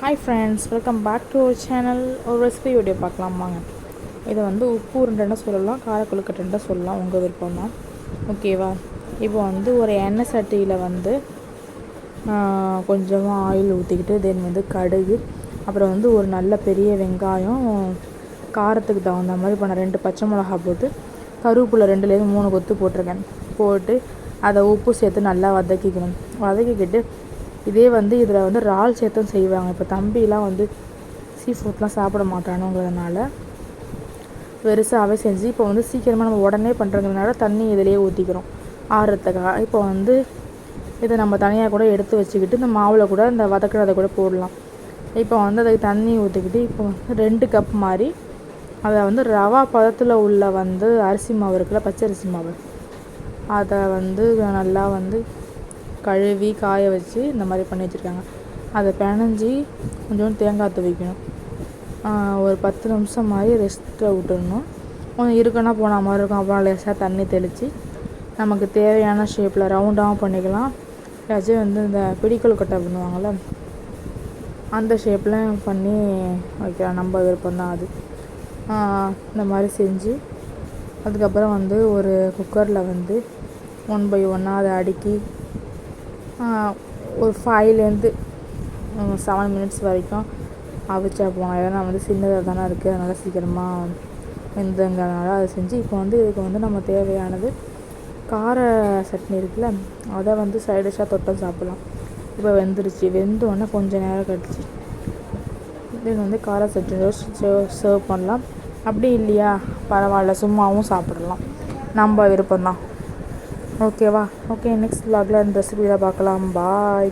Hi friends welcome back to our channel ஒரு recipe video பார்க்கலாம் வாங்க. இதை வந்து உப்பு உருண்டைன்னு சொல்லலாம் காரக்குழுக்கட்டுன்னு சொல்லலாம் உங்கள் விருப்பம்? தான் ஓகேவா இப்போ வந்து ஒரு எண்ணெய் சட்டியில் வந்து கொஞ்சமாக ஆயில் ஊற்றிக்கிட்டு தென் வந்து கடுகு அப்புறம் வந்து ஒரு நல்ல பெரிய வெங்காயம் காரத்துக்கு தகுந்த மாதிரி இப்போ நான் ரெண்டு பச்சை மிளகா போட்டு கருவேப்பிலை ரெண்டுலேருந்து மூணு கொத்து போட்டிருக்கேன். போட்டு அதை உப்பு சேர்த்து நல்லா வதக்கிக்கணும். வதக்கிக்கிட்டு இதே வந்து இதில் வந்து இறால் சேர்த்தும் செய்வாங்க. இப்போ தம்பிலாம் வந்து சீ ஃபுட்லாம் சாப்பிட மாட்டானுங்கிறதுனால பெருசாகவே செஞ்சு இப்போ வந்து சீக்கிரமாக நம்ம உடனே பண்ணுறதுனால தண்ணி இதிலேயே ஊற்றிக்கிறோம் ஆறுறதுக்காக இப்போ வந்து இதை நம்ம தனியாக கூட எடுத்து வச்சுக்கிட்டு இந்த மாவில் கூட இந்த வதக்கிறத கூட போடலாம். இப்போ வந்து அதுக்கு தண்ணி ஊற்றிக்கிட்டு இப்போ வந்து ரெண்டு கப் மாதிரி அதை வந்து ரவா பதத்தில் உள்ள வந்து அரிசி மாவு இருக்குல்ல பச்சரிசி மாவு. அதை வந்து நல்லா வந்து கழுவி காய வச்சு இந்த மாதிரி பண்ணி வச்சுருக்காங்க. அதை பிணைஞ்சி கொஞ்சோண்டு தேங்காய் துவைக்கணும் ஒரு பத்து நிமிஷம் மாதிரி ரெஸ்ட்டில் விட்டுடணும். கொஞ்சம் இருக்குன்னா போன மாதிரி இருக்கும். அப்புறம் லேசாக தண்ணி தெளித்து நமக்கு தேவையான ஷேப்பில் ரவுண்டாகவும் பண்ணிக்கலாம். ஏதாச்சும் வந்து இந்த பிடிக்கல் கொட்டை பண்ணுவாங்கள்ல அந்த ஷேப்பில் பண்ணி வைக்கலாம். நம்ம விருப்பம் தான் அது இந்த மாதிரி செஞ்சு அதுக்கப்புறம் வந்து ஒரு குக்கரில் வந்து ஒன் பை ஒன்னாக அதை அடுக்கி ஒரு ஃபைவ்லேருந்து செவன் மினிட்ஸ் வரைக்கும் அவிச்சா போகலாம் ஏன்னா வந்து சின்னதாக தானே இருக்குது அதனால் சீக்கிரமாக வெந்துங்கிறதுனால அதை செஞ்சு இப்போ வந்து இதுக்கு வந்து நம்ம தேவையானது கார சட்னி இருக்குல்ல அதை வந்து சைடிஷாக தொட்டம் சாப்பிட்லாம். இப்போ வெந்துருச்சு. வெந்தோடனே கொஞ்சம் நேரம் கழிச்சு இது வந்து கார சட்னி சர்வ் பண்ணலாம். அப்படி இல்லையா? பரவாயில்ல. சும்மாவும் சாப்பிடலாம். நம்ம விருப்பம்தான். ஓகேவா? ஓகே நெக்ஸ்ட் வ்ளாகில் அந்த ரெசிபியில் பார்க்கலாம் பாய்